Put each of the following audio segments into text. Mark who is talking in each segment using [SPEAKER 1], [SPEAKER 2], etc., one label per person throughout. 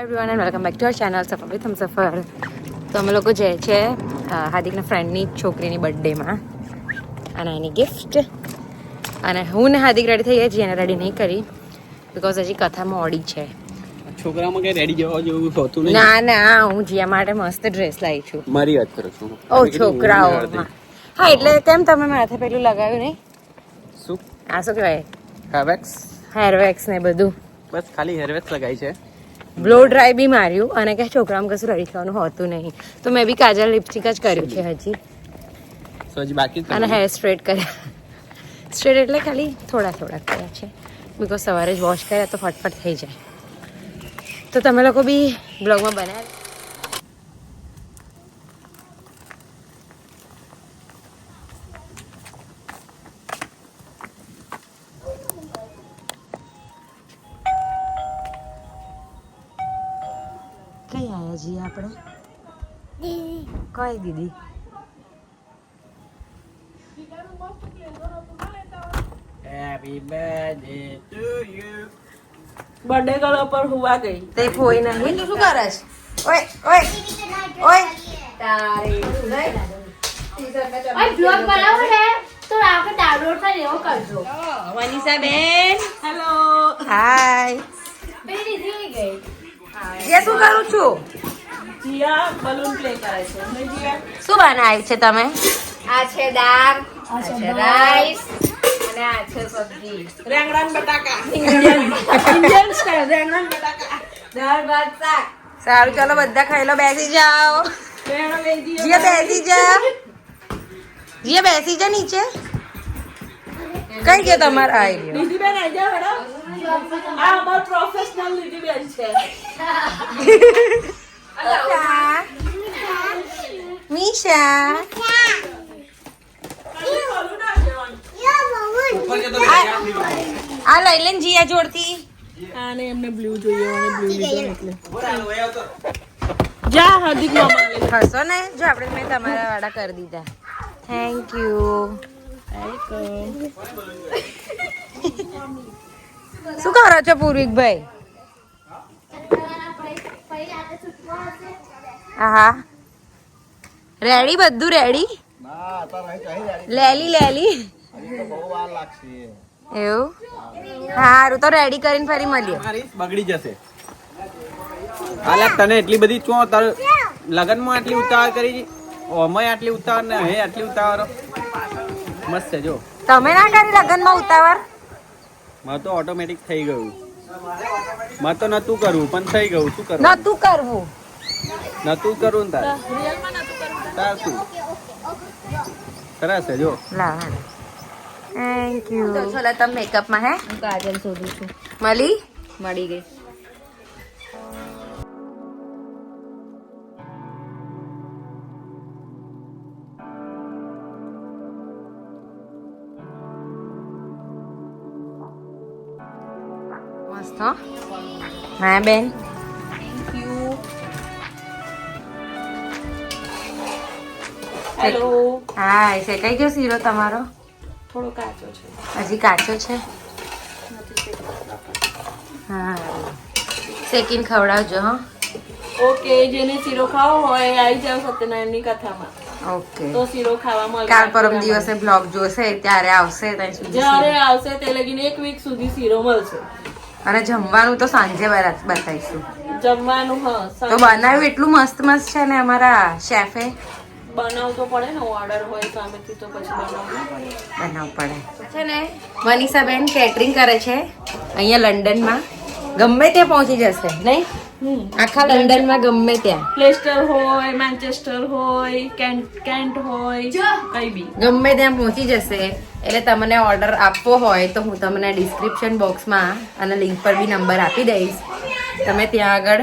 [SPEAKER 1] Everyone and welcome back to our channel Safar with Safar તો અમે લોકો જે છે હાર્દિકના ફ્રેન્ડની છોકરીની બર્થડેમાં અને એની ગિફ્ટ અને હું ને હાર્દિક રેડી થઈ ગયા છીએ એને રેડી નહીં કરી બિકોઝ હજી કથા મોડી છે.
[SPEAKER 2] છોકરામાં કઈ રેડી જવા જેવું હોતું નહીં.
[SPEAKER 1] ના ના હું જીયા માટે મસ્ત ડ્રેસ લાવી છું.
[SPEAKER 2] મારી વાત કરું છું.
[SPEAKER 1] ઓ છોકરાઓ હા એટલે કેમ તમે માથે પેલું લગાવ્યું નહીં?
[SPEAKER 2] શું?
[SPEAKER 1] આ શું કહેવાય?
[SPEAKER 2] હેરવેક્સ
[SPEAKER 1] હેરવેક્સ ને બધું.
[SPEAKER 2] બસ ખાલી હેરવેક્સ લગાવી છે.
[SPEAKER 1] બ્લો ડ્રાય બી માર્યું અને કે છોકરામાં કશું રેડી થવાનું હોતું નહીં. તો મેં બી કાજલ લિપસ્ટિક જ કર્યું છે હજી.
[SPEAKER 2] હજી બાકી
[SPEAKER 1] અને. હેર સ્ટ્રેટ કર્યા. સ્ટ્રેટ એટલે ખાલી થોડા થોડા કર્યા છે. બિકોઝ સવારે જ વોશ કર્યા તો ફટફટ થઈ જાય. તો તમે લોકો બી બ્લોગમાં બનાવ્યા દીદી.
[SPEAKER 2] Happy birthday to you.
[SPEAKER 3] Birthday ગળો પર હુવા ગઈ.
[SPEAKER 1] તે કોઈ નહીં તું શું કરે છે? ઓય ઓય ઓય. તારી
[SPEAKER 4] ઓય બ્લોગ બનાવો ને તો આપણે ડાઉનલોડ થાય એવો કરજો.
[SPEAKER 1] મનીષા બેન
[SPEAKER 3] હેલો
[SPEAKER 1] હાય
[SPEAKER 4] પેલી દીધી ગઈ.
[SPEAKER 1] જે શું કરું છું.
[SPEAKER 3] જીયા બલૂન પ્લે કરે છે.
[SPEAKER 1] શું બનાવ્યું છે તમે? આ છે દાળ આ છે રાઈસ અને આ છે સબ્જી.
[SPEAKER 3] રેંગણા બટાકા. ઇન્ડિયન. ઇન્ડિયન સ્ટાઇલ રેંગણાં બટાકા.
[SPEAKER 1] દાળ ભાત શાક. સારું ચાલો બધા ખાઈ લો બેસી જાઓ. જીયા બેસી જા. જીયા બેસી જા નીચે. કઈ ગયો તમારે આઈ ગયો
[SPEAKER 3] દીદી બેન આઈ જાઓ હેડો. આ અમાર પ્રોફેશનલ દીદી બેન છે. ના જવાનું.
[SPEAKER 1] આ લઈ લે જીયા જોડતી.
[SPEAKER 3] આને એમને બ્લુ જોઈએ અને બ્લુ લીધો ને એટલે. જા હાર્દિક મામા
[SPEAKER 1] હસો ને જો આપણે મેં તમારા વાડા કરી દીધા. થેન્ક યુ શું કરો છો પૂર્વિકભાઈ? હા રેડી બધું રેડી લેલી લેલી. એવું? સારું તો રેડી કરીને ફરી મળીએ.
[SPEAKER 2] બગડી જશે. હાલા તને એટલી બધી ચો તાર લગનમાં આટલી ઉતાવળ કરી ઓમય આટલી ઉતાવળ ને હે આટલી ઉતાવળ. મસ્ત છે જો.
[SPEAKER 1] તમે ના કરી લગનમાં ઉતાવળ?
[SPEAKER 2] મારે તો ઓટોમેટિક થઈ ગયું. મારે તો નતું કરવું પણ થઈ ગયું. શું કરવું
[SPEAKER 1] નતું કરવું.
[SPEAKER 2] નતું કરવું ને તાર? તાર શું? સરસ છે જો.
[SPEAKER 1] થેન્ક યુ તો ચલો તમે મેકઅપમાં હે?
[SPEAKER 4] હું કાજલ શોધું છું.
[SPEAKER 1] મળી
[SPEAKER 4] મળી ગઈ.
[SPEAKER 1] હો હા બેન
[SPEAKER 3] હેલો
[SPEAKER 1] હા શેકાઈ ગયો શીરો તમારો
[SPEAKER 3] થોડો કાચો છે
[SPEAKER 1] હજી કાચો છે હા શેકીને ખવડાવજો હો
[SPEAKER 3] ઓકે જેને શીરો ખાવો હોય આવી જાવ સત્યનારાયણની કથામાં
[SPEAKER 1] ઓકે
[SPEAKER 3] તો શીરો ખાવા
[SPEAKER 1] કાલ પરમ દિવસે બ્લોગ જોશે ત્યારે આવશે ત્યાં સુધી
[SPEAKER 3] આવશે તે લગીને એક વીક સુધી શીરો મળશે
[SPEAKER 1] અને જમવાનું તો સાંજે બતાવીશું.
[SPEAKER 3] જમવાનું હા
[SPEAKER 1] તો બનાવ્યું એટલું મસ્ત મસ્ત છે ને અમારા શેફે?
[SPEAKER 3] બનાવતો પડે ને ઓર્ડર હોય સામેથી તો પછી બનાવવું. પડે
[SPEAKER 1] બનાવવું પડે. છે ને મનીષાબેન કેટરિંગ કરે છે અહીંયા લંડનમાં. ગમે ત્યાં પહોંચી જશે નહીં? આખા લંડનમાં ગમે ત્યાં.
[SPEAKER 3] લેસ્ટર હોય મેન્ચેસ્ટર હોય કેન્ટ કેન્ટ હોય કઈ બી.
[SPEAKER 1] ગમે ત્યાં પહોંચી જશે એટલે તમને ઓર્ડર આપવો હોય તો હું તમને ડિસ્ક્રિપ્શન બોક્સમાં અને લિંક પર બી નંબર આપી દઈશ. તમે ત્યાં આગળ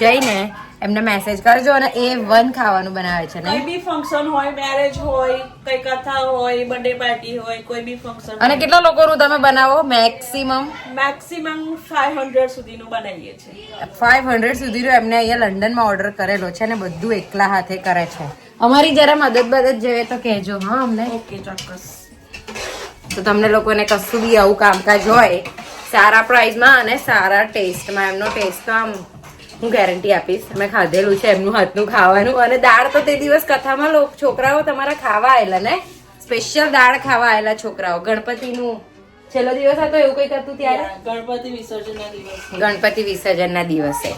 [SPEAKER 1] જઈને એમને મેસેજ કરજો અને એ વન ખાવાનું બનાવે છે
[SPEAKER 3] કઈ
[SPEAKER 1] નહીં
[SPEAKER 3] બી ફંક્શન હોય મેરેજ હોય કઈ કથા હોય બર્થડે પાર્ટી હોય કોઈ બી ફંક્શન
[SPEAKER 1] અને કેટલા લોકોનું તમે બનાવો? મેક્સિમમ
[SPEAKER 3] મેક્સિમમ ફાઈવ હંડ્રેડ સુધીનું બનાવીએ છીએ.
[SPEAKER 1] ફાઈવ હંડ્રેડ સુધીનો એમને અહીંયા લંડનમાં ઓર્ડર કરેલો છે અને બધું એકલા હાથે કરે છે. અમારી જરા મદદ બદદ જોઈએ તો કહેજો હા અમને?
[SPEAKER 3] ઓકે ચોક્કસ.
[SPEAKER 1] તો તમને લોકોને કશું બી આવું કામકાજ હોય સારા પ્રાઇઝમાં અને સારા ટેસ્ટમાં એમનો ટેસ્ટ તો આમ હું ગેરંટી આપીશ. અમે ખાધેલું છે એમનું હાથનું ખાવાનું. અને દાળ તો તે દિવસ કથામાં લોકો છોકરાઓ તમારા ખાવા આવેલા ને? સ્પેશિયલ દાળ ખાવા આવેલા છોકરાઓ. ગણપતિનું. છેલ્લો દિવસ હતો એવું કંઈક હતું ત્યારે?
[SPEAKER 3] ગણપતિ વિસર્જનના દિવસ.
[SPEAKER 1] ગણપતિ વિસર્જનના દિવસે.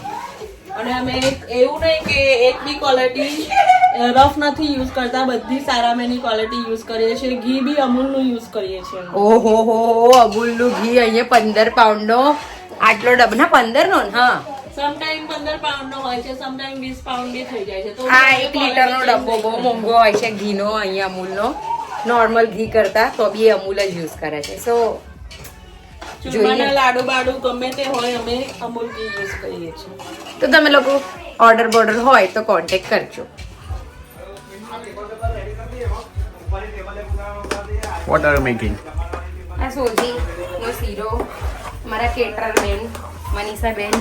[SPEAKER 3] અને અમે એવું નહીં કે એક બી ક્વોલિટી રફ નથી યુઝ કરતા. બધી સારા મેની ક્વોલિટી યુઝ કરીએ છીએ. ઘી બી અમૂલનું યુઝ કરીએ છીએ.
[SPEAKER 1] ઓહો હો અમૂલનું ઘી અહીંયા પંદર પાઉન્ડનો આટલો ડબ ના પંદર નો હા.
[SPEAKER 3] સમટાઈમ પંદર પાઉન્ડ નો હોય છે સમટાઈમ વીસ પાઉન્ડ બી થઈ જાય છે. તો
[SPEAKER 1] આ એક લીટરનો ડબ્બો બહુ મોંઘો હોય છે ઘીનો અહીંયા અમૂલનો. નોર્મલ ઘી કરતા તો બી અમૂલ જ યુઝ કરે છે. સો
[SPEAKER 3] ચૂરમાના લાડુ બાડુ ગમે તે હોય અમે અમૂલ ઘી યુઝ કરીએ છીએ.
[SPEAKER 1] તો તમે લોકો ઓર્ડર બોર્ડર હોય તો કોન્ટેક્ટ કરજો.
[SPEAKER 2] વોટ આર મેકિંગ
[SPEAKER 1] આ સોજીનો શીરો મારા કેટર બેન મનીષા બેન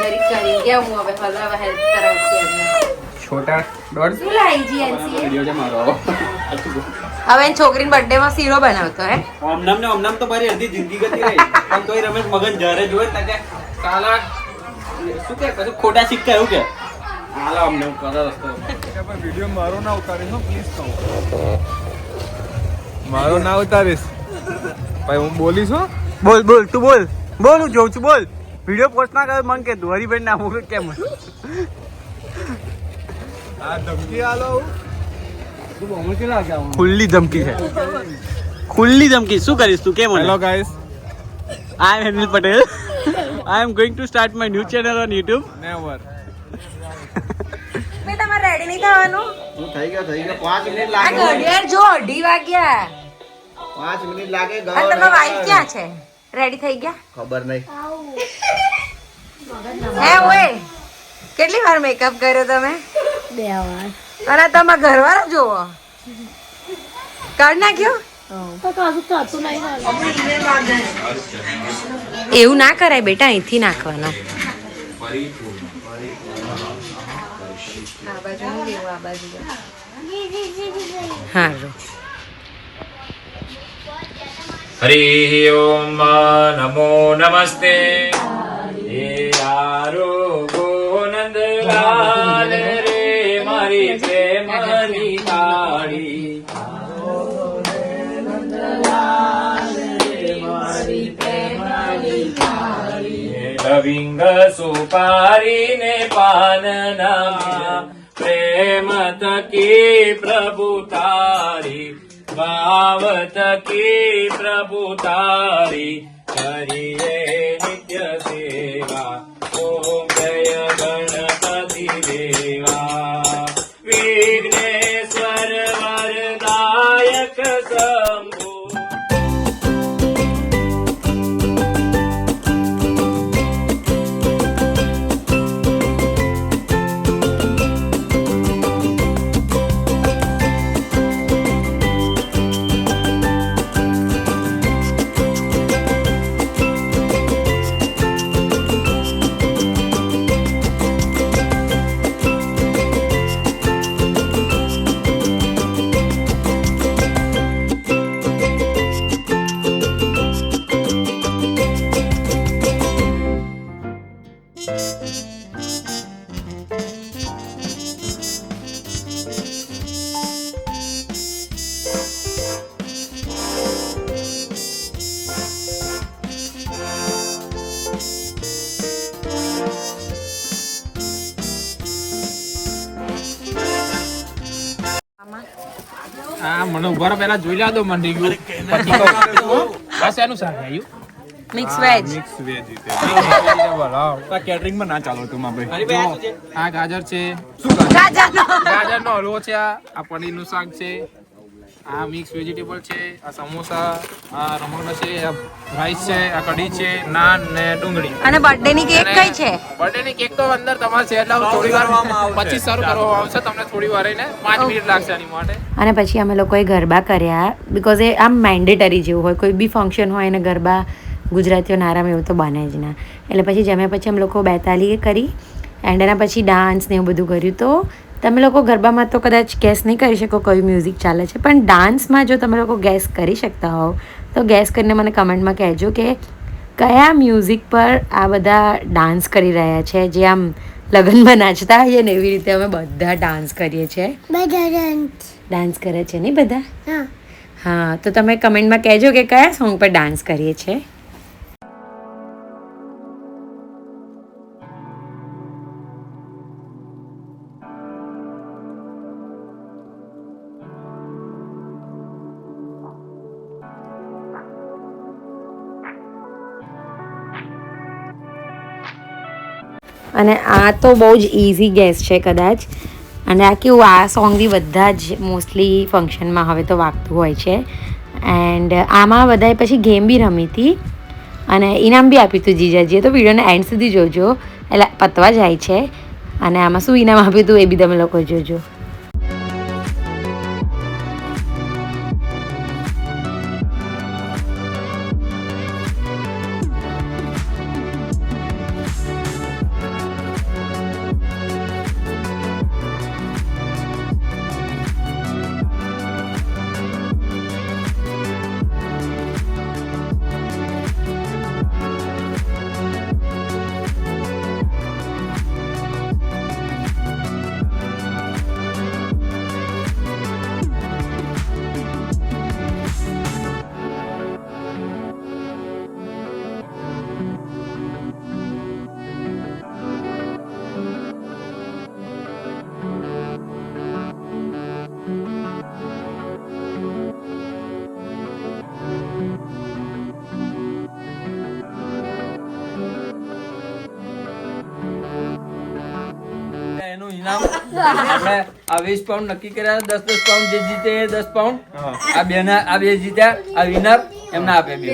[SPEAKER 1] જરીક કરી ગયા હું હવે હલાવા હેલ્પ કરાવું એમને.
[SPEAKER 2] છોટા દોઢ
[SPEAKER 1] શું લાવી જી એનસી
[SPEAKER 2] વીડિયો છે મારો.
[SPEAKER 1] હવે એની છોકરીને બર્થડે માં શીરો બનાવતો હે?
[SPEAKER 2] ઓમનામ ને ઓમનામ તો મારી અડધી જિંદગી ગતી રહી પણ તોય રમેશ મગન જ્યારે જોવે તકે કાલા શું કે કશું ખોટા સિક્કા એવું કે? હાલો અમને કરો રસ્તો.
[SPEAKER 5] વીડિયો મારો ના ઉતારીશ હો પ્લીઝ કહો. મારો ના ઉતારીશ. ભાઈ હું બોલીશ હો?
[SPEAKER 2] બોલ બોલ તું બોલ. બોલ હું જોઉં છું બોલ. વીડિયો પોસ્ટ ના કરે મન કે હરીબેન ના મોકલ કેમ?
[SPEAKER 5] આ ધમકી આલો
[SPEAKER 2] ખુલ્લી ધમકી છે. ખુલ્લી ધમકી. શું કરીશ તું? કેમ
[SPEAKER 5] hello guys
[SPEAKER 2] I am Henil Patel I am going to start my new channel on YouTube
[SPEAKER 5] never
[SPEAKER 1] મે તમારે રેડી નહીં થવાનું?
[SPEAKER 6] થઈ ગયો થઈ ગયો. 5 મિનિટ
[SPEAKER 1] આ ઘડિયાળ જો 2:30 વાગ્યા.
[SPEAKER 6] 5 મિનિટ લાગે
[SPEAKER 1] અને તમારા વાઈફ ક્યાં છે? રેડી થઈ ગયા?
[SPEAKER 6] ખબર નહીં.
[SPEAKER 1] હે ઓય કેટલી વાર મેકઅપ કર્યો તમે?
[SPEAKER 4] બે વાર.
[SPEAKER 1] અને તમે ઘરવાળા જોવો? કાઢ નાખ્યો. એવું ના કરાય બેટા અહીંથી નાખવાનો. હારું.
[SPEAKER 7] હરિ ઓમ નમો નમસ્તે હે આરોગો નંદલાલ રે મારી પ્રેમની તાળી લવિંગ સુપારી ને પાન નામ્યા પ્રેમ તકી પ્રભુ તારી ભાવ તકી પ્રભુ તારી કરીએ
[SPEAKER 5] મને ઊભા પહેલા જોઈ લાદો દો ગયું પછી બસ એનું શાક આવ્યું
[SPEAKER 1] મિક્સ વેજ
[SPEAKER 5] મિક્સ વેજ કેટરિંગમાં ના ચાલો તું માં ભાઈ.
[SPEAKER 2] આ
[SPEAKER 5] આ ગાજર છે. શું ગાજર ગાજર નો હલવો છે આ. આ પનીરનું શાક છે. આ મિક્સ વેજીટેબલ છે આ સમોસા આ રમકડા છે આ રાઈસ છે આ કઢી છે નાન ને ડુંગળી.
[SPEAKER 1] અને બર્થડે ની કેક કઈ છે?
[SPEAKER 5] બર્થડે ની કેક તો અંદર તમારે છે એટલે થોડી વાર પછી શરૂ કરવામાં આવશે તમને થોડી વાર રહીને પાંચ મિનિટ લાગશે આની માટે.
[SPEAKER 1] અને પછી અમે લોકોએ ગરબા કર્યા બિકોઝ એ આમ મેન્ડેટરી જેવું હોય કોઈ બી ફંક્શન હોય અને ગરબા ગુજરાતીઓ નારામ એવું તો બને જ ના. એટલે પછી જમ્યા પછી અમે લોકો બેતાલીએ કરી એન્ડ એના પછી ડાન્સ ને એવું બધું કર્યું. તો તમે લોકો ગરબામાં તો કદાચ ગેસ નહીં કરી શકો કયું મ્યુઝિક ચાલે છે. પણ ડાન્સમાં જો તમે લોકો ગેસ કરી શકતા હોવ તો ગેસ કરીને મને કમેન્ટમાં કહેજો કે કયા મ્યુઝિક પર આ બધા ડાન્સ કરી રહ્યા છે. જે આમ લગ્નમાં નાચતા હોઈએ ને એવી રીતે અમે બધા ડાન્સ કરીએ છીએ. ડાન્સ કરે છે નહીં બધા?
[SPEAKER 8] હા.
[SPEAKER 1] હા તો તમે કમેન્ટમાં કહેજો કે કયા સોંગ પર ડાન્સ કરીએ છીએ? અને આ તો બહુ જ ઇઝી ગેસ છે કદાચ. અને આ કેવું, આ સોંગ બી બધા જ મોસ્ટલી ફંક્શનમાં હવે તો વાગતું હોય છે. એન્ડ આમાં બધાએ પછી ગેમ બી રમી હતી. અને ઇનામ બી આપ્યું હતું જીજાજીએ. તો વિડીયોને એન્ડ સુધી જોજો. એટલે પતવા જાય છે. અને આમાં શું ઇનામ આપ્યું હતું એ બી તમે લોકો જોજો.
[SPEAKER 7] આપણે આ વીસ પાઉન્ડ નક્કી કર્યા દસ દસ પાઉન્ડ જે જીતે એ દસ પાઉન્ડ આ બે આ બે જીત્યા આ વિનર એમને આપે બે.